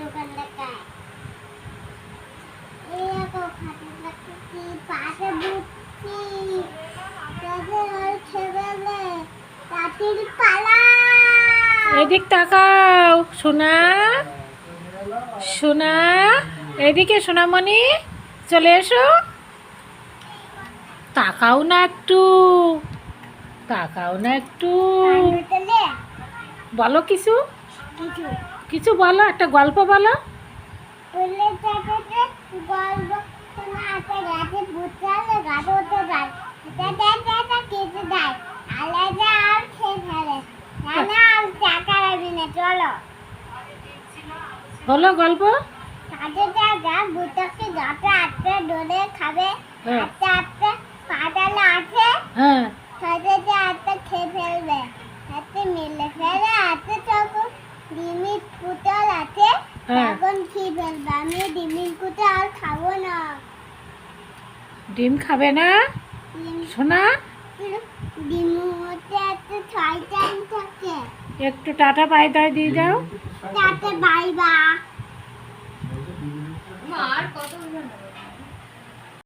দোকান দেখায় পাশে বুঝছি এদিক তাকাও, সোনা। সোনা, এদিকে সোনামণি, চলে এসো। তাকাও না একটু, তাকাও না একটু। বলো কিছু। কিছু বলো একটা গল্প বলো। তাকে গল্প শোনা আছে আছে কি বলব আমি ডিমির আর খাব না। ডিম খাবে না? শোনা সোনা? মধ্যে একটা ছয় টাইম থাকে। একটু টাটা বাই বাই দিয়ে যাও বাই মা আর কত